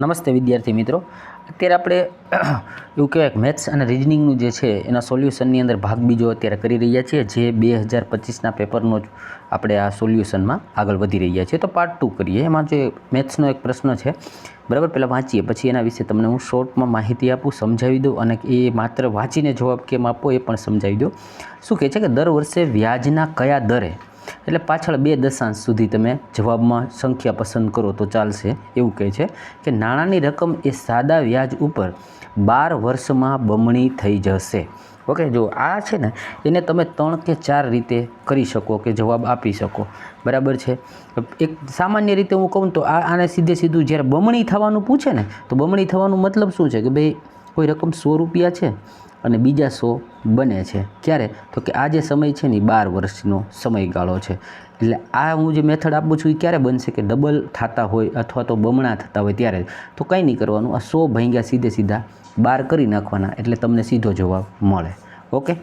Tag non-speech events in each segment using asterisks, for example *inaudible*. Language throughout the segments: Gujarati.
નમસ્તે વિદ્યાર્થી મિત્રો. અત્યારે આપણે *clears throat* એવું કહેવાય મેથ્સ અને રિઝનિંગનું જે છે એના સોલ્યુશનની અંદર ભાગ બીજો અત્યારે કરી રહ્યા છીએ, જે બે હજાર પચીસના પેપરનો જ આપણે આ સોલ્યુશનમાં આગળ વધી રહ્યા છીએ. તો પાર્ટ ટુ કરીએ. એમાં જે મેથ્સનો એક પ્રશ્ન છે, બરાબર? પહેલાં વાંચીએ, પછી એના વિશે તમને હું શોર્ટમાં માહિતી આપું, સમજાવી દઉં અને એ માત્ર વાંચીને જવાબ કેમ આપો એ પણ સમજાવી દઉં. શું કહે છે કે દર વર્ષે વ્યાજના કયા દરે એટલે પાછળ બે દશાંશ સુધી તમે જવાબમાં સંખ્યા પસંદ કરો તો ચાલશે. એવું કહે છે કે નાણાંની રકમ એ સાદા વ્યાજ ઉપર બાર વર્ષમાં બમણી થઈ જશે. ઓકે જો આ છે ને, એને તમે ત્રણ કે ચાર રીતે કરી શકો કે જવાબ આપી શકો. બરાબર છે? એક સામાન્ય રીતે હું કહું તો આ આને સીધે સીધું જ્યારે બમણી થવાનું પૂછે ને, તો બમણી થવાનું મતલબ શું છે? કે ભાઈ, કોઈ રકમ સો રૂપિયા છે? અને બીજા સો બને છે. ક્યારે? તો કે આ જે સમય છે ને બાર વર્ષનો સમયગાળો છે. એટલે આ હું જે મેથડ આપું છું એ ક્યારે બનશે કે ડબલ થતા હોય અથવા તો બમણા થતા હોય ત્યારે? તો કંઈ નહીં કરવાનું. આ સો ભાંગ્યા સીધે સીધા બાર કરી નાખવાના. એટલે તમને સીધો જવાબ મળે. ઓકે?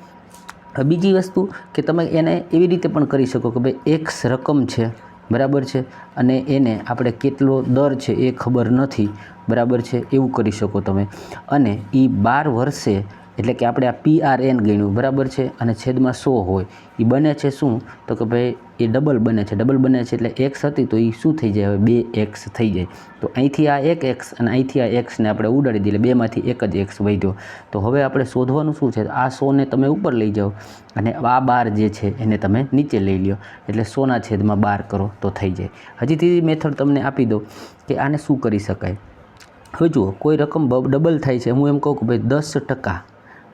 બીજી વસ્તુ કે તમે એને એવી રીતે પણ કરી શકો કે ભાઈ એક્સ રકમ છે, બરાબર છે? અને એને આપણે કેટલો દર છે એ ખબર નથી, બરાબર છે? એવું કરી શકો તમે. અને એ બાર વર્ષે એટલે કે આપણે આ પી આર એન ગણ્યું, બરાબર છે? અને છેદમાં સો હોય એ બને છે શું? તો કે ભાઈ, એ ડબલ બને છે. ડબલ બને છે એટલે એક્સ હતી તો એ શું થઈ જાય? હવે બે એક્સ થઈ જાય. તો અહીંથી આ એક એક્સ અને અહીંથી આ એક્સને આપણે ઉડાડી દઈએ બેમાંથી એક જ એક્સ વધ્યો. તો હવે આપણે શોધવાનું શું છે? આ સોને તમે ઉપર લઈ જાઓ. અને આ બાર જે છે, એને તમે નીચે લઈ લ્યો. એટલે સોના છેદમાં બાર કરો તો થઈ જાય. હજી ત્રીજી મેથડ તમને આપી દો કે આને શું કરી શકાય? હવે જુઓ, કોઈ રકમ ડબલ થાય છે. હું એમ કહું કે ભાઈ, દસ ટકા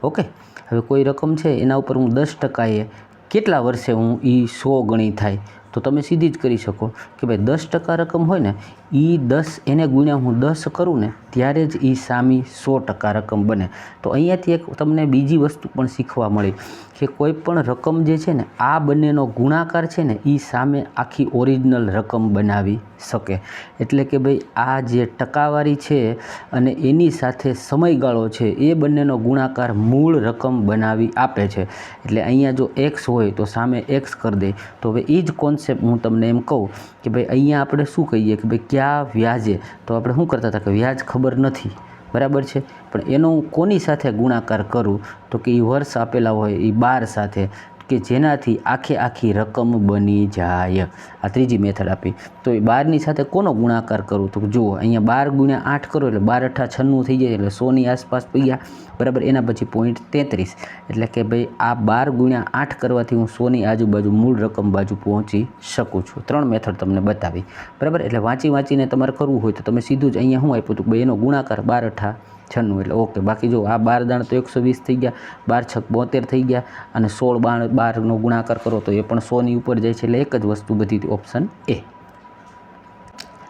ઓકે? હવે કોઈ રકમ છે એના ઉપર હું દસ ટકાએ કેટલા વર્ષે હું એ સો ગણી થાય? તો તમે સીધી જ કરી શકો કે ભાઈ દસ ટકા રકમ હોય ને એ દસ એને ગુણ્યા હું દસ કરું ને, ત્યારે જ એ સામી સો ટકા રકમ બને. તો અહીંયાથી એક તમને બીજી વસ્તુ પણ શીખવા મળી. કે કોઈ પણ રકમ જે છે ને, આ બંનેનો ગુણાકાર છે ને એ સામે આખી ઓરિજિનલ રકમ બનાવી શકે. એટલે કે ભાઈ, આ જે ટકાવારી છે અને એની સાથે સમયગાળો છે, એ બંનેનો ગુણાકાર મૂળ રકમ બનાવી આપે છે. એટલે અહીંયા જો એક્સ હોય તો સામે એક્સ કરી દે. તો હવે એ જ કોન્સેપ્ટ હું તમને એમ કહું કે ભાઈ, અહીંયા આપણે શું કહીએ કે ભાઈ, ક્યાં વ્યાજે? તો આપણે શું કરતા હતા કે વ્યાજ ખબર નથી. બરાબર છે? પણ એનો હું કોની સાથે ગુણાકાર કરું? તો કે એ વર્ષ આપેલા હોય એ બાર સાથે. કે જેનાથી આખે આખી રકમ બની જાય. આ ત્રીજી મેથડ આપી. તો એ બારની સાથે કોનો ગુણાકાર કરું? તો જુઓ, અહીંયા બાર ગુણ્યા આઠ કરો એટલે બાર અઠા છન્નું થઈ જાય એટલે સોની આસપાસ પૈયા. બરાબર, એના પછી પોઈન્ટ તેત્રીસ. એટલે કે ભાઈ, આ બાર ગુણ્યા આઠ કરવાથી હું સોની આજુબાજુ મૂળ રકમ બાજુ પહોંચી શકું છું. ત્રણ મેથડ તમને બતાવી. બરાબર, એટલે વાંચી વાંચીને તમારે કરવું હોય તો તમે સીધું જ અહીંયા હું આપ્યું હતું? ભાઈ એનો ગુણાકાર બાર અઠા છન્નું. એટલે ઓકે, બાકી જો આ બાર દાણ તો એકસો વીસ થઈ ગયા, બાર છક બોતેર થઈ ગયા અને સોળ બાર બારનો ગુણાકાર કરો તો એ પણ સોની ઉપર જાય છે એટલે એક જ વસ્તુ બધી ઓપ્શન એ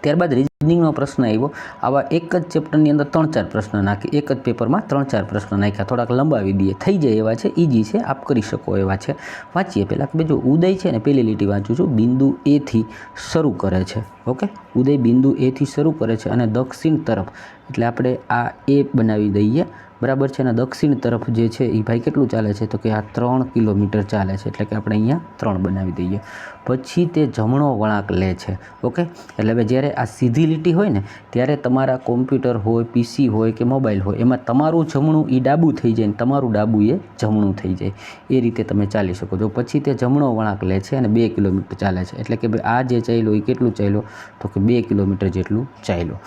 ત્યારબાદ રિઝનિંગનો પ્રશ્ન આવ્યો. આવા એક જ ચેપ્ટરની અંદર ત્રણ ચાર પ્રશ્ન નાખી. એક જ પેપરમાં ત્રણ ચાર પ્રશ્ન નાખ્યા. થોડાક લંબાવી દઈએ. થઈ જાય એવા છે ઇઝી છે, આપ કરી શકો એવા છે. વાંચીએ પહેલાં કે જો ઉદય છે ને પહેલી લીટી વાંચું છું. બિંદુ એથી શરૂ કરે છે. ઓકે? ઉદય બિંદુ એથી શરૂ કરે છે અને દક્ષિણ તરફ એટલે આપણે આ એ બનાવી દઈએ. બરાબર છે? અને દક્ષિણ તરફ જે છે એ ભાઈ કેટલું ચાલે છે? તો કે આ ત્રણ કિલોમીટર ચાલે છે, એટલે કે આપણે અહીંયા ત્રણ બનાવી દઈએ. પછી તે જમણો વળાંક લે છે, ઓકે? એટલે હવે જ્યારે આ સીધી લીટી હોય ને, ત્યારે તમારા કોમ્પ્યુટર હોય પીસી હોય કે મોબાઈલ હોય, એમાં તમારું જમણું એ ડાબું થઈ જાય ને તમારું ડાબું એ જમણું થઈ જાય. એ રીતે તમે ચાલી શકો છો. પછી તે જમણો વળાંક લે છે અને બે કિલોમીટર ચાલે છે. એટલે કે ભાઈ આ જે ચાલ્યો એ કેટલું ચાલ્યો? તો કે બે કિલોમીટર જેટલું ચાલ્યો.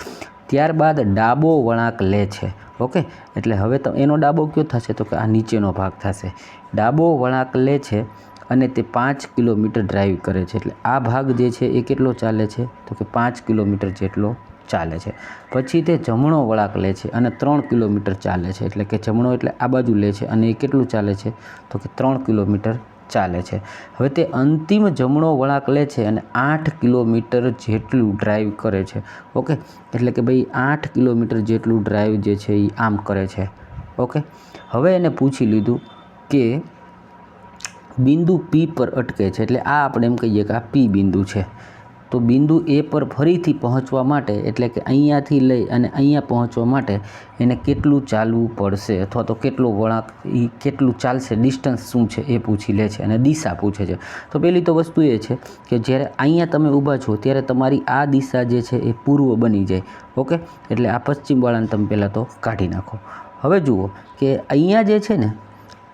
ત્યારબાદ ડાબો વળાંક લે છે, ઓકે? એટલે હવે તો એનો ડાબો કયો થશે? તો કે આ નીચેનો ભાગ થશે. ડાબો વળાંક લે છે અને તે પાંચ કિલોમીટર ડ્રાઈવ કરે છે. એટલે આ ભાગ જે છે એ કેટલો ચાલે છે? તો કે પાંચ કિલોમીટર જેટલો ચાલે છે. પછી તે જમણો વળાંક લે છે અને ત્રણ કિલોમીટર ચાલે છે. એટલે કે જમણો એટલે આ બાજુ લે છે અને એ કેટલું ચાલે છે? તો કે ત્રણ કિલોમીટર ચાલે છે. હવે તે અંતિમ જમણો વળાંક લે છે અને આઠ કિલોમીટર જેટલું ડ્રાઈવ કરે છે. ઓકે? એટલે કે ભાઈ આઠ કિલોમીટર જેટલું ડ્રાઈવ જે છે એ આમ કરે છે. ઓકે? હવે એને પૂછી લીધું કે બિંદુ પી પર અટકે છે. એટલે આ આપણે એમ કહીએ કે આ પી બિંદુ છે. તો બિંદુ એ પર ફરીથી પહોંચવા માટે, એટલે કે અહીંયાથી લઈ અને અહીંયા પહોંચવા માટે એને કેટલું ચાલવું પડશે અથવા તો કેટલો વળાંક એ કેટલું ચાલશે, ડિસ્ટન્સ શું છે એ પૂછી લે છે અને દિશા પૂછે છે. તો પહેલી તો વસ્તુ એ છે કે જ્યારે અહીંયા તમે ઊભા છો ત્યારે તમારી આ દિશા જે છે એ પૂર્વ બની જાય. ઓકે? એટલે આ પશ્ચિમવાળાને તમે પહેલાં તો કાઢી નાખો. હવે જુઓ કે અહીંયા જે છે ને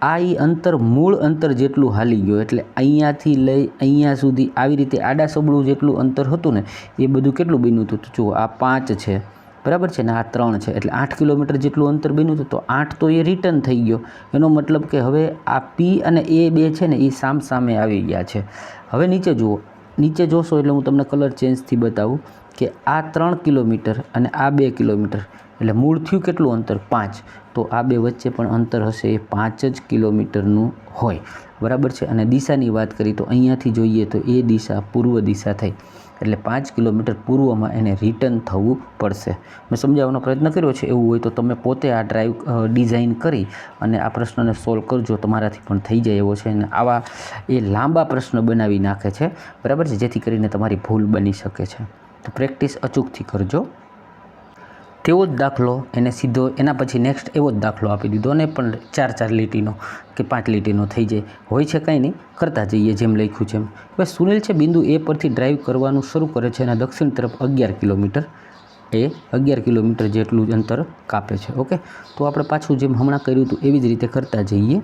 આ એ અંતર મૂળ અંતર જેટલું હાલી ગયો એટલે અહીંયાથી લઈ અહીંયા સુધી આવી રીતે આડા સબળું જેટલું અંતર હતું ને, એ બધું કેટલું બન્યું હતું? તો જુઓ, આ પાંચ છે. બરાબર છે ને? આ ત્રણ છે. એટલે આઠ કિલોમીટર જેટલું અંતર બન્યું હતું, તો આઠ તો એ રિટર્ન થઈ ગયો. એનો મતલબ કે હવે આ પી અને એ બે છે ને, એ સામ સામે આવી ગયા છે. હવે નીચે જુઓ. નીચે જોશો એટલે હું તમને કલર ચેન્જથી બતાવું કે આ ત્રણ કિલોમીટર અને આ બે કિલોમીટર, એટલે મૂળ થયું કેટલું અંતર? પાંચ. તો આ બે વચ્ચે પણ અંતર હશે એ પાંચ જ કિલોમીટરનું હોય. બરાબર છે? અને દિશાની વાત કરી તો અહીંયાથી જોઈએ તો એ દિશા પૂર્વ દિશા થઈ. એટલે પાંચ કિલોમીટર પૂર્વમાં એને રિટર્ન થવું પડશે. મેં સમજાવવાનો પ્રયત્ન કર્યો છે? એવું હોય તો તમે પોતે આ ડ્રાઈવ ડિઝાઇન કરી અને આ પ્રશ્નને સોલ્વ કરજો. તમારાથી પણ થઈ જાય એવો છે અને આવા એ લાંબા પ્રશ્ન બનાવી નાખે છે. બરાબર છે? જેથી કરીને તમારી ભૂલ બની શકે છે. તો પ્રેક્ટિસ અચૂકથી કરજો. તેવો જ દાખલો એને સીધો એના પછી નેક્સ્ટ એવો જ દાખલો આપી દીધો અને પણ ચાર ચાર લીટીનો કે પાંચ લીટીનો થઈ જાય. હોય છે કંઈ નહીં, કરતા જઈએ જેમ લખ્યું છે એમ. હવે સુનિલ છે બિંદુ એ પરથી ડ્રાઈવ કરવાનું શરૂ કરે છે અને દક્ષિણ તરફ અગિયાર કિલોમીટર, એ અગિયાર કિલોમીટર જેટલું અંતર કાપે છે. ઓકે? તો આપણે પાછું જેમ હમણાં કર્યું હતું એવી જ રીતે કરતા જઈએ.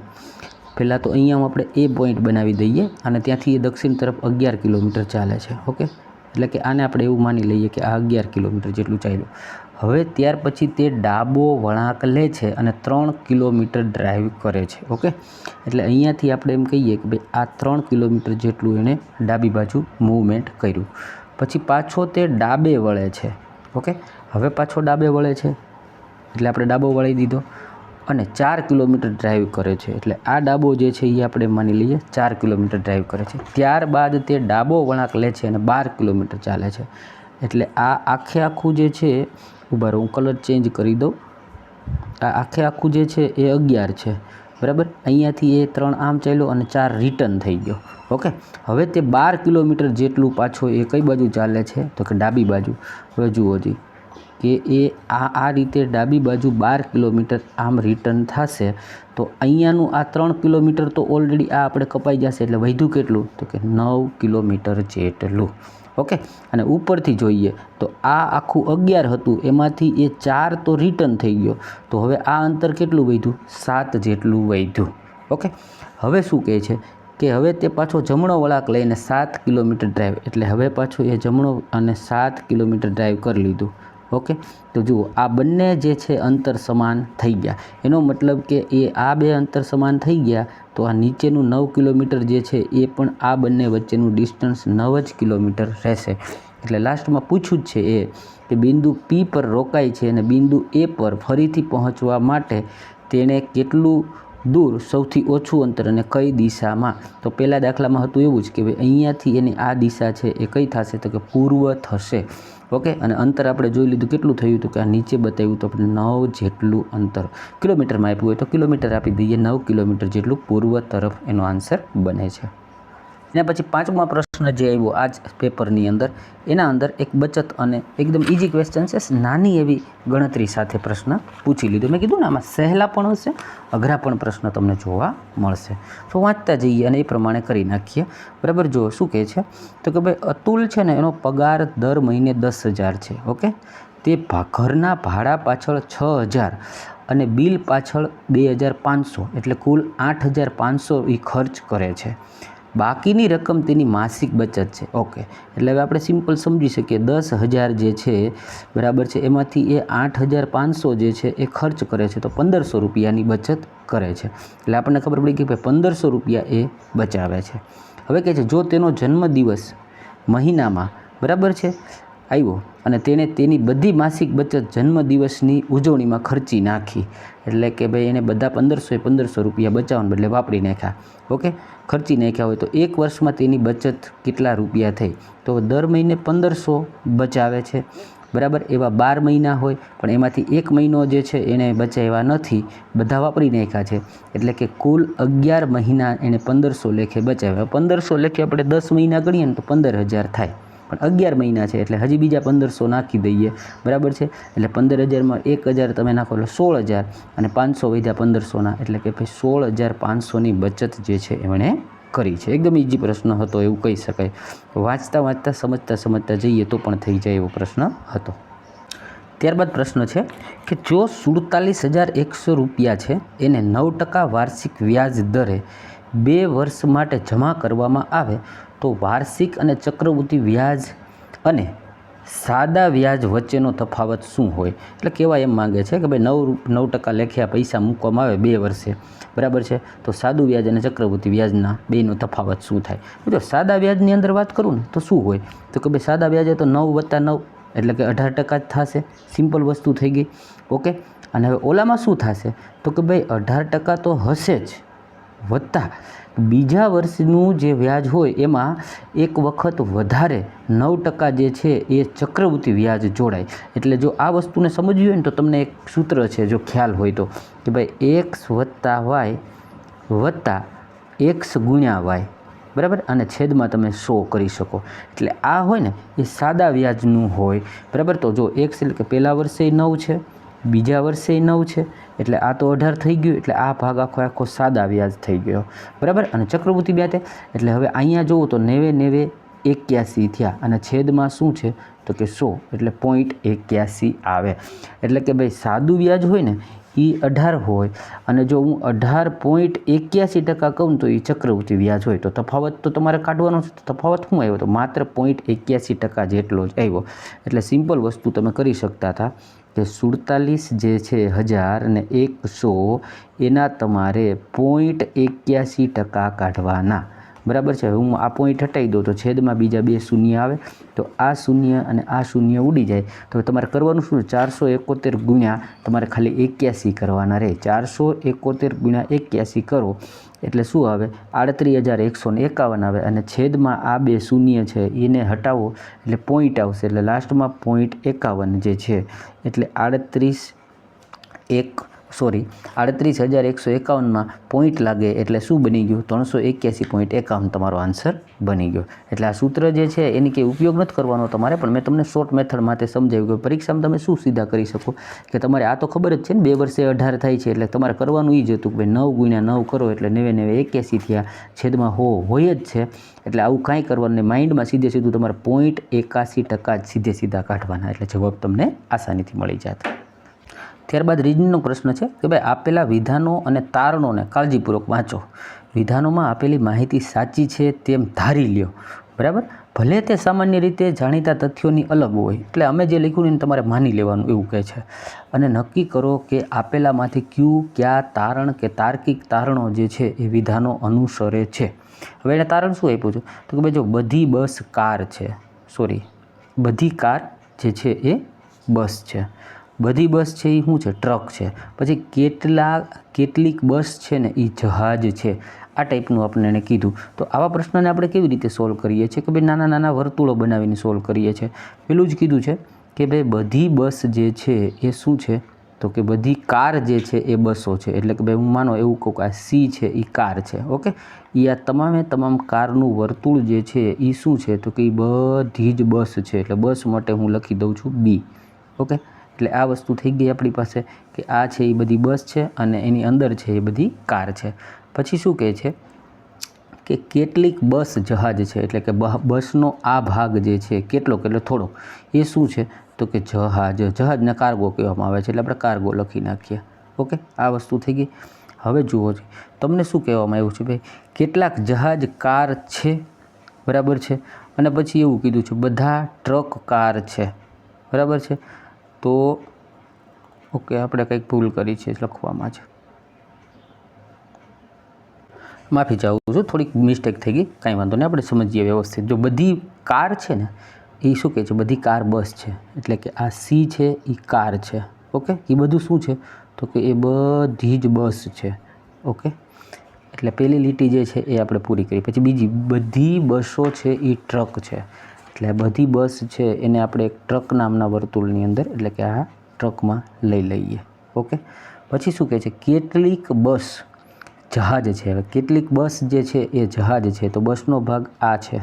પહેલાં તો અહીંયા આપણે એ પોઈન્ટ બનાવી દઈએ અને ત્યાંથી એ દક્ષિણ તરફ અગિયાર કિલોમીટર ચાલે છે. ઓકે? એટલે કે આને આપણે એવું માની લઈએ કે આ અગિયાર કિલોમીટર જેટલું ચાલ્યું. હવે ત્યાર પછી તે ડાબો વળાંક લે છે અને ત્રણ કિલોમીટર ડ્રાઈવ કરે છે ઓકે એટલે અહીંયાથી આપણે એમ કહીએ કે ભાઈ આ ત્રણ કિલોમીટર જેટલું એણે ડાબી બાજુ મૂવમેન્ટ કર્યું. પછી પાછો તે ડાબે વળે છે ઓકે હવે પાછો ડાબે વળે છે, એટલે આપણે ડાબો વળી દીધો અને ચાર કિલોમીટર ડ્રાઈવ કરે છે. એટલે આ ડાબો જે છે એ આપણે માની લઈએ ચાર કિલોમીટર ડ્રાઈવ કરે છે. ત્યારબાદ તે ડાબો વળાંક લે છે અને બાર કિલોમીટર ચાલે છે. એટલે આ આખે આખું જે છે ઊભા રહો હું કલર ચેન્જ કરી દઉં. આ આખે આખું જે છે એ અગિયાર છે. બરાબર? અહીંયાથી એ ત્રણ આમ ચાલ્યો અને ચાર રિટર્ન થઈ ગયો. ઓકે? હવે તે બાર કિલોમીટર જેટલું પાછો એ કઈ બાજુ ચાલે છે? તો કે ડાબી બાજુ. હવે જુઓ કે એ આ આ રીતે ડાબી બાજુ બાર કિલોમીટર આમ રિટર્ન થશે, તો અહીંયાનું આ ત્રણ કિલોમીટર તો ઓલરેડી આ આપણે કપાઈ જશે. એટલે વધ્યું કેટલું? તો કે નવ કિલોમીટર જેટલું. ઓકે? અને ઉપરથી જોઈએ તો આ આખું અગિયાર હતું, એમાંથી એ ચાર તો રિટર્ન થઈ ગયો. તો હવે આ અંતર કેટલું વધ્યું? સાત જેટલું વધ્યું. ઓકે? હવે શું કહે છે? કે હવે તે પાછો જમણો વળાંક લઈને સાત કિલોમીટર ડ્રાઈવ એટલે હવે પાછું એ જમણો અને સાત કિલોમીટર ડ્રાઈવ કરી લીધું. ઓકે? તો જુઓ, આ બંને જે છે અંતર સમાન થઈ ગયા. એનો મતલબ કે એ આ બે અંતર સમાન થઈ ગયા, તો આ નીચેનું નવ કિલોમીટર જે છે એ પણ આ બંને વચ્ચેનું ડિસ્ટન્સ નવ જ કિલોમીટર રહેશે. એટલે લાસ્ટમાં પૂછ્યું જ છે એ કે બિંદુ પી પર રોકાય છે અને બિંદુ એ પર ફરીથી પહોંચવા માટે તેણે કેટલું દૂર સૌથી ઓછું અંતર અને કઈ દિશામાં? તો પહેલાં દાખલામાં હતું એવું જ કે ભાઈ અહીંયાથી એની આ દિશા છે એ કઈ થશે? તો કે પૂર્વ થશે. ઓકે? અને અંતર આપણે જોઈ લીધું કેટલું થયું હતું કે આ નીચે બતાવ્યું તો આપણે નવ જેટલું અંતર. કિલોમીટરમાં આપ્યું હોય તો કિલોમીટર આપી દઈએ, નવ કિલોમીટર જેટલું પૂર્વ તરફ એનો આન્સર બને છે. એના પછી પાંચમા પ્રશ્ન જે આવ્યો આ જ પેપરની અંદર, એના અંદર એક બચત અને એકદમ ઇઝી ક્વેશ્ચન છે, નાની એવી ગણતરી સાથે પ્રશ્ન પૂછી લીધો. મેં કીધું ને, આમાં સહેલા પણ હશે, અઘરા પણ પ્રશ્ન તમને જોવા મળશે. તો વાંચતા જઈએ અને એ પ્રમાણે કરી નાખીએ. બરાબર? જો શું કહે છે? તો કે ભાઈ, અતુલ છે ને, એનો પગાર દર મહિને દસ હજાર છે, ઓકે? તે ઘરના ભાડા પાછળ છ હજાર અને બિલ પાછળ બે હજાર પાંચસો, એટલે કુલ આઠ હજાર પાંચસો એ ખર્ચ કરે છે. બાકીની રકમ તેની માસિક બચત છે. ઓકે. એટલે હવે આપણે સિમ્પલ સમજી શકીએ. દસ હજાર જે છે, બરાબર છે, એમાંથી એ આઠ હજાર પાંચસો જે છે એ ખર્ચ કરે છે. તો પંદરસો રૂપિયાની બચત કરે છે. એટલે આપણને ખબર પડી કે ભાઈ પંદરસો રૂપિયા એ બચાવે છે. હવે કહે છે, જો તેનો જન્મદિવસ મહિનામાં, બરાબર છે આવ્યો અને તેણે તેની બધી માસિક બચત જન્મદિવસની ઉજવણીમાં ખર્ચી નાખી. એટલે કે ભાઈ એને બધા પંદરસો પંદરસો રૂપિયા બચાવવાને બદલે વાપરી નાખ્યા. ઓકે? ખર્ચી નાખ્યા હોય તો એક વર્ષમાં તેની બચત કેટલા રૂપિયા થઈ? તો દર મહિને પંદરસો બચાવે છે. બરાબર? એવા બાર મહિના હોય, પણ એમાંથી એક મહિનો જે છે એને બચાવ્યા નથી. બધા વાપરી નાખ્યા છે. એટલે કે કુલ અગિયાર મહિના એને પંદરસો લેખે બચાવ્યા. પંદરસો લેખે આપણે દસ મહિના ગણીએ ને તો પંદર હજાર થાય. પણ અગિયાર મહિના છે એટલે હજી બીજા પંદરસો નાખી દઈએ. બરાબર છે? એટલે પંદર હજારમાં એક હજાર તમે નાખો એટલે સોળ હજાર અને પાંચસો વધ્યા પંદરસોના એટલે કે ભાઈ સોળ હજાર પાંચસોની બચત જે છે એમણે કરી છે. એકદમ ઇઝી પ્રશ્ન હતો એવું કહી શકાય. વાંચતા વાંચતા, સમજતા સમજતા જઈએ તો પણ થઈ જાય એવો પ્રશ્ન હતો. ત્યારબાદ પ્રશ્ન છે કે જો સુડતાલીસ હજાર એકસો રૂપિયા છે, એને નવ ટકા વાર્ષિક વ્યાજ દરે બે વર્ષ માટે જમા કરવામાં આવે તો વાર્ષિક અને ચક્રવૃત્તિ વ્યાજ અને સાદા વ્યાજ વચ્ચેનો તફાવત શું હોય? એટલે કહેવા એમ માંગે છે કે ભાઈ નવ નવ ટકા લેખ્યા પૈસા મૂકવામાં આવે બે વર્ષે. બરાબર છે? તો સાદું વ્યાજ અને ચક્રવૃત્તિ વ્યાજના બેનો તફાવત શું થાય? જો સાદા વ્યાજની અંદર વાત કરું ને તો શું હોય? તો કે ભાઈ સાદા વ્યાજે તો નવ વત્તા નવ એટલે કે અઢાર ટકા જ થશે. સિમ્પલ વસ્તુ થઈ ગઈ. ઓકે? અને હવે ઓલામાં શું થશે? તો કે ભાઈ અઢાર ટકા તો હશે જ. વત્તા. બીજા વર્ષનું જે વ્યાજ હોય એમાં એક વખત વધારે નવ ટકા જે છે એ ચક્રવૃત્તિ વ્યાજ જોડાય. એટલે જો આ વસ્તુને સમજવી હોય ને તો તમને એક સૂત્ર છે, જો ખ્યાલ હોય તો, કે ભાઈ એક્સ વત્તા વાય વત્તા એક્સ ગુણ્યા વાય, બરાબર? અને છેદમાં તમે સો કરી શકો. એટલે આ હોય ને એ સાદા વ્યાજનું હોય. બરાબર? તો જો એક્સ એટલે કે પહેલાં વર્ષે નવ છે, બીજા વર્ષે નવ છે એટલે આ તો અઢાર થઈ ગયું, એટલે આ ભાગ આખો આખો સાદા વ્યાજ થઈ ગયો. બરાબર? અને ચક્રવૃત્તિ વ્યાજે? એટલે હવે અહીંયા જુઓ તો નેવે નેવે એક્યાસી થયા. અને છેદમાં શું છે? તો કે સો. એટલે પોઈન્ટ એક્યાસી આવે. એટલે કે ભાઈ સાદું વ્યાજ હોય ને એ અઢાર હોય. અને જો હું અઢાર પોઈન્ટ એક્યાસી ટકા કહું તો એ ચક્રવૃત્તિ વ્યાજ હોય. તો તફાવત તો તમારે કાઢવાનો છે. તો તફાવત શું આવ્યો? તો માત્ર પોઈન્ટ એક્યાસી ટકા જેટલો જ આવ્યો. એટલે સિમ્પલ વસ્તુ તમે કરી શકતા હતા. કે સુડતાલીસ જે છે હજાર ને એકસો એના તમારે પોઈન્ટ એક્યાસી ટકા કાઢવાના. બરાબર છે? હું આ પોઈન્ટ હટાવી દઉં તો છેદમાં બીજા બે શૂન્ય આવે. તો આ શૂન્ય અને આ શૂન્ય ઉડી જાય. તો તમારે કરવાનું શું? ચારસો એકોતેર ગુણ્યા તમારે ખાલી એક્યાસી કરવાના રહે ચારસો એકોતેર ગુણ્યા એક્યાસી કરો એટલે શું આવે? આડત્રીસ હજાર એકસો ને એકાવન આવે અને છેદમાં આ બે શૂન્ય છે એને હટાવો એટલે પોઈન્ટ આવશે. એટલે લાસ્ટમાં પોઈન્ટ એકાવન જે છે એટલે આડત્રીસ એક સોરી, આડત્રીસ હજાર એકસો એકાવનમાં પોઈન્ટ લાગે એટલે શું બની ગયું? ત્રણસો એક્યાસી પોઈન્ટ એકાવન તમારો આન્સર બની ગયો. એટલે આ સૂત્ર જે છે એની કંઈ ઉપયોગ નથી કરવાનો તમારે, પણ મેં તમને શોર્ટ મેથડ માટે સમજાવ્યું કે પરીક્ષામાં તમે શું સીધા કરી શકો? કે તમારે આ તો ખબર જ છે ને, બે વર્ષે અઢાર થાય છે એટલે તમારે કરવાનું એ જ હતું કે ભાઈ નવ ગુણ્યા નવ કરો એટલે નેવે નેવે એક્યાસી થયા. છેદમાં હો, હોય જ છે. એટલે આવું કાંઈ કરવાનું માઇન્ડમાં સીધે સીધું તમારે પોઈન્ટ એકાસી ટકા જ સીધે સીધા કાઢવાના. એટલે જવાબ તમને આસાનીથી મળી જાત ત્યારબાદ રીજનનો પ્રશ્ન છે કે ભાઈ આપેલા વિધાનો અને તારણોને કાળજીપૂર્વક વાંચો. વિધાનોમાં આપેલી માહિતી સાચી છે તેમ ધારી લ્યો. બરાબર? ભલે તે સામાન્ય રીતે જાણીતા તથ્યોની અલગ હોય, એટલે અમે જે લખ્યું એને તમારે માની લેવાનું એવું કહે છે. અને નક્કી કરો કે આપેલામાંથી ક્યુ, કયા, તારણ કે તાર્કિક તારણો જે છે એ વિધાનો અનુસરે છે. હવે એને તારણ શું આપ્યું છે? તો કે ભાઈ જો બધી બસ કાર છે સોરી બધી કાર જે છે એ બસ છે. બધી બસ છે એ શું છે? ટ્રક છે. પછી કેટલા, કેટલીક બસ છે ને એ જહાજ છે. આ ટાઈપનું આપણે એને કીધું. તો આવા પ્રશ્નને આપણે કેવી રીતે સોલ્વ કરીએ છીએ? કે ભાઈ નાના નાના વર્તુળો બનાવીને સોલ્વ કરીએ છીએ. પેલું જ કીધું છે કે ભાઈ બધી બસ જે છે એ શું છે? તો કે બધી કાર જે છે એ બસો છે. એટલે કે ભાઈ હું માનો એવું કહું કે આ સી છે એ કાર છે. ઓકે? એ આ તમામે તમામ કારનું વર્તુળ જે છે એ શું છે? તો કે એ બધી જ બસ છે. એટલે બસ માટે હું લખી દઉં છું બી. ઓકે? એટલે આ વસ્તુ થઈ ગઈ આપણી પાસે કે આ છે એ બધી બસ છે અને એની અંદર છે એ બધી કાર છે. પછી શું કહે છે? કે કેટલીક બસ જહાજ છે, એટલે કે બસનો આ ભાગ જે છે કેટલો કેટલો, થોડો, એ શું છે? તો કે જહાજ, જહાજને કાર્ગો કહેવામાં આવે છે, એટલે આપણે કાર્ગો લખી નાખીએ. ઓકે? આ વસ્તુ થઈ ગઈ. હવે જુઓ છે, તમને શું કહેવામાં આવ્યું છે ભાઈ? કેટલાક જહાજ કાર છે, બરાબર છે? અને પછી એવું કીધું છે, બધા ટ્રક કાર છે, બરાબર છે? તો, ઓકે, આપણે કંઈક ભૂલ કરી છે લખવામાં જ. માફી ચાહું છું, થોડીક મિસ્ટેક થઈ ગઈ, કાંઈ વાંધો નહીં, આપણે સમજીએ વ્યવસ્થિત. જો બધી કાર છે ને, એ શું કહે છે? બધી કાર બસ છે, એટલે કે આ સી છે એ કાર છે, ઓકે? એ બધું શું છે? તો કે એ બધી જ બસ છે, ઓકે? એટલે પહેલી લીટી જે છે, એ આપણે પૂરી કરી. પછી બીજી બધી બસો છે એ ટ્રક છે. એટલે આ બધી બસ છે એને આપણે એક ટ્રક નામના વર્તુળની અંદર, એટલે કે આ ટ્રકમાં લઈ લઈએ. ઓકે? પછી શું કહે છે? કેટલીક બસ જહાજ છે. હવે કેટલીક બસ જે છે એ જહાજ છે. તો બસનો ભાગ આ છે.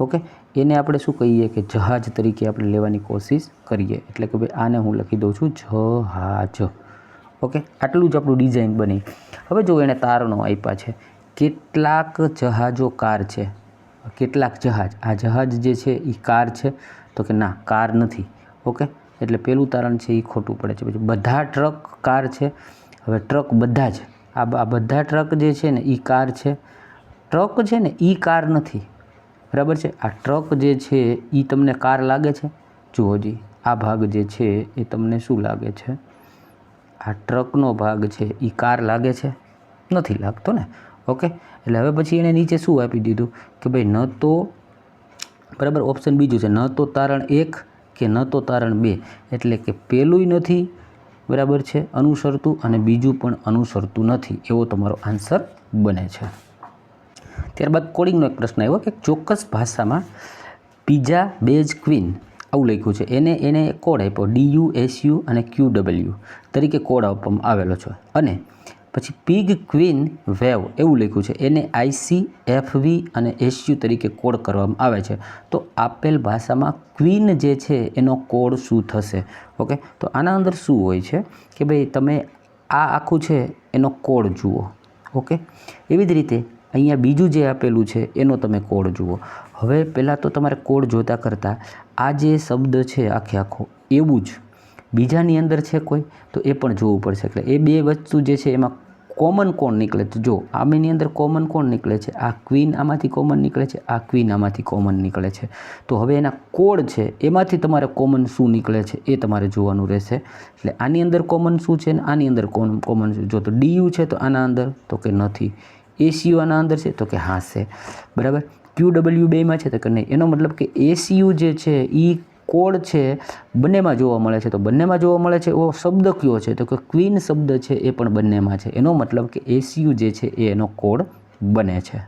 ઓકે? એને આપણે શું કહીએ કે જહાજ તરીકે આપણે લેવાની કોશિશ કરીએ. એટલે કે ભાઈ આને હું લખી દઉં છું જહાજ. ઓકે? આટલું જ આપણું ડિઝાઇન બની. હવે જો એણે તારણો આપ્યા છે. કેટલાક જહાજો કાર છે. કેટલાક જહાજ. આ જહાજ જે છે એ કાર છે. તો કે ના, કાર નથી. ઓકે? એટલે પેલું તારણ છે એ ખોટું પડે છે. પછી બધા ટ્રક કાર છે. હવે ટ્રક બધા જ. આ આ બધા ટ્રક જે છે ને એ કાર છે. ટ્રક છે ને એ કાર નથી. બરાબર છે? આ ટ્રક જે છે એ તમને કાર લાગે છે? જુઓ આ ભાગ જે છે, એ તમને શું લાગે છે? આ ટ્રકનો ભાગ છે એ કાર લાગે છે? નથી લાગતો ને? ઓકે? એટલે હવે પછી એણે નીચે શું આપી દીધું? કે ભાઈ ન તો, બરાબર, ઓપ્શન બીજું છે, ન તો તારણ એક કે ન તો તારણ બે. એટલે કે પહેલુંય નથી, બરાબર છે, અનુસરતું અને બીજું પણ અનુસરતું નથી. એવો તમારો આન્સર બને છે. ત્યારબાદ કોડિંગનો એક પ્રશ્ન આવ્યો કે ચોક્કસ ભાષામાં પીઝા બેઝ ક્વીન આવું લખ્યું છે. એને એને કોડ આપ્યો ડી યુ એસ યુ અને ક્યુ ડબલ્યુ તરીકે કોડ આપવામાં આવેલો છે. અને પછી પિગ ક્વીન વેવ એવું લખ્યું છે. એને આઈસી એફવી અને એસયુ તરીકે કોડ કરવામાં આવે છે. તો આપેલ ભાષામાં ક્વીન જે છે એનો કોડ શું થશે? ઓકે તો આના અંદર શું હોય છે કે ભાઈ તમે આ આખું છે એનો કોડ જુઓ. ઓકે એવી જ રીતે અહીંયા બીજું જે આપેલું છે એનો તમે કોડ જુઓ. હવે પહેલાં તો તમારે કોડ જોતા કરતાં આ જે શબ્દ છે આખે આખો, એવું જ. બીજાની અંદર છે કોઈ, તો એ પણ જોવું પડશે. એટલે એ બે વસ્તુ જે છે એમાં કોમન કોણ નીકળે તો જો, આમેની અંદર કોમન કોણ નીકળે છે? આ ક્વીન આમાંથી કોમન નીકળે છે, આ ક્વીન આમાંથી કોમન નીકળે છે. તો હવે એના કોડ છે, એમાંથી તમારે કોમન શું નીકળે છે એ તમારે જોવાનું રહેશે. એટલે આની અંદર કોમન શું છે ને આની અંદર કોમન શું જો તો ડીયુ છે તો આના અંદર, તો કે નથી. એસીયુ આના અંદર છે તો કે હા છે. બરાબર? ક્યુ ડબલ્યુ બેમાં છે તો કે નહીં. એનો મતલબ કે એસીયુ જે છે એ કોડ છે, બંનેમાં જોવા મળે છે. તો બંનેમાં જોવા મળે છે, એવો શબ્દ કયો છે? તો કે ક્વીન શબ્દ છે એ પણ બંનેમાં છે. એનો મતલબ કે એસીયુ જે છે એ એનો કોડ બને છે.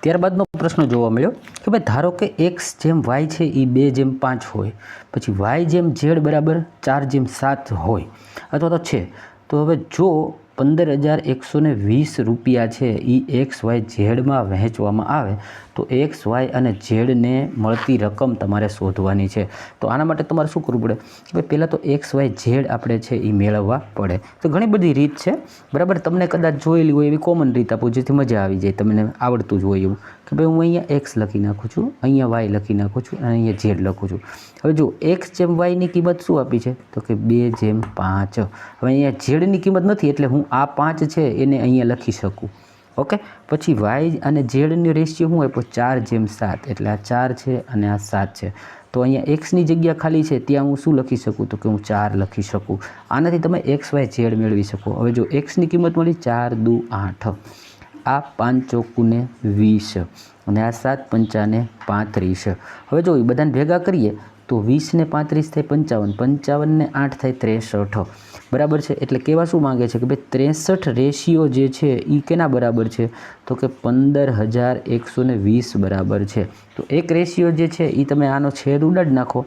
ત્યારબાદનો પ્રશ્ન જોવા મળ્યો કે ભાઈ ધારો કે એક્સ જેમ વાય છે એ બે જેમ પાંચ હોય, પછી વાય જેમ ઝેડ બરાબર ચાર જેમ સાત હોય, અથવા તો છે. તો હવે જો પંદર હજાર એકસો ને વીસ રૂપિયા છે એ એક્સ વાય ઝેડમાં વહેંચવામાં આવે, તો એક્સ વાય અને ઝેડને મળતી રકમ તમારે શોધવાની છે. તો આના માટે તમારે શું કરવું પડે? કે ભાઈ પહેલાં તો એક્સ વાય ઝેડ આપણે છે એ મેળવવા પડે. તો ઘણી બધી રીત છે. બરાબર? તમને કદાચ જોયેલી હોય એવી કોમન રીત આપું, જેથી મજા આવી જાય, તમને આવડતું જ હોય એવું. કે ભાઈ હું અહીંયા એક્સ લખી નાખું છું, અહીંયા વાય લખી નાખું છું, અને અહીંયા ઝેડ લખું છું. હવે જો એક્સ જેમ વાયની કિંમત શું આપી છે? તો કે બે જેમ પાંચ. હવે અહીંયા ઝેડની કિંમત નથી, એટલે હું આ પાંચ છે એને અહીંયા લખી શકું. ઓકે? પછી વાય અને ઝેડની રેશિયો શું આપ્યો ચાર જેમ સાત. એટલે આ ચાર છે અને આ સાત છે. તો અહીંયા એક્સની જગ્યા ખાલી છે, ત્યાં હું શું લખી શકું? તો કે હું ચાર લખી શકું. આનાથી તમે એક્સ વાય ઝેડ મેળવી શકો. હવે જો એક્સની કિંમત મળી ચાર, દુ, આઠ. આ પાંચ ચોકુને વીસ. અને આ સાત પંચાને પાંત્રીસ. હવે જો એ બધાને ભેગા કરીએ તો વીસને પાંત્રીસ થાય પંચાવન, પંચાવનને આઠ થાય ત્રેસઠ. બરાબર છે? એટલે કેવા શું માંગે છે કે ભાઈ ત્રેસઠ રેશિયો જે છે એ કેના બરાબર છે? તો કે પંદર હજાર એકસો ને વીસ બરાબર છે. તો એક રેશિયો જે છે એ તમે આનો છેદ ઉડાડી નાખો.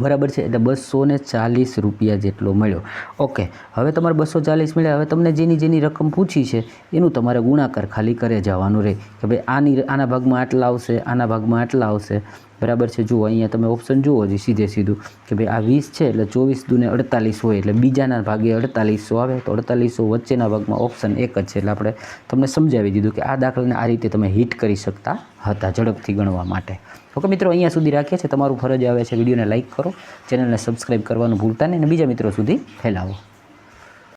બરાબર છે? એટલે બસો ને ચાલીસ રૂપિયા જેટલો મળ્યો. ઓકે, હવે તમારે બસો ચાલીસ મળ્યા. હવે તમને જેની જેની રકમ પૂછી છે, એનું તમારે ગુણાકાર ખાલી કરે જવાનું રહે. કે ભાઈ આની આના ભાગમાં આટલા આવશે, આના ભાગમાં આટલા આવશે. બરાબર છે? જુઓ, અહીંયા તમે ઓપ્શન જુઓ જે સીધે સીધું. કે ભાઈ આ વીસ છે, એટલે ચોવીસ દુને અડતાલીસ હોય, એટલે બીજાના ભાગે અડતાલીસો આવે, તો અડતાલીસો વચ્ચેના ભાગમાં ઓપ્શન એક જ છે. એટલે આપણે તમને સમજાવી દીધું કે આ દાખલાને આ રીતે તમે હિટ કરી શકતા હતા ઝડપથી ગણવા માટે. ઓકે મિત્રો, અહીંયા સુધી રાખીએ છીએ. તમારું ફરજ આવે છે વિડીયોને લાઇક કરો, ચેનલને સબસ્ક્રાઈબ કરવાનું ભૂલતા નહીં અને બીજા મિત્રો સુધી ફેલાવો.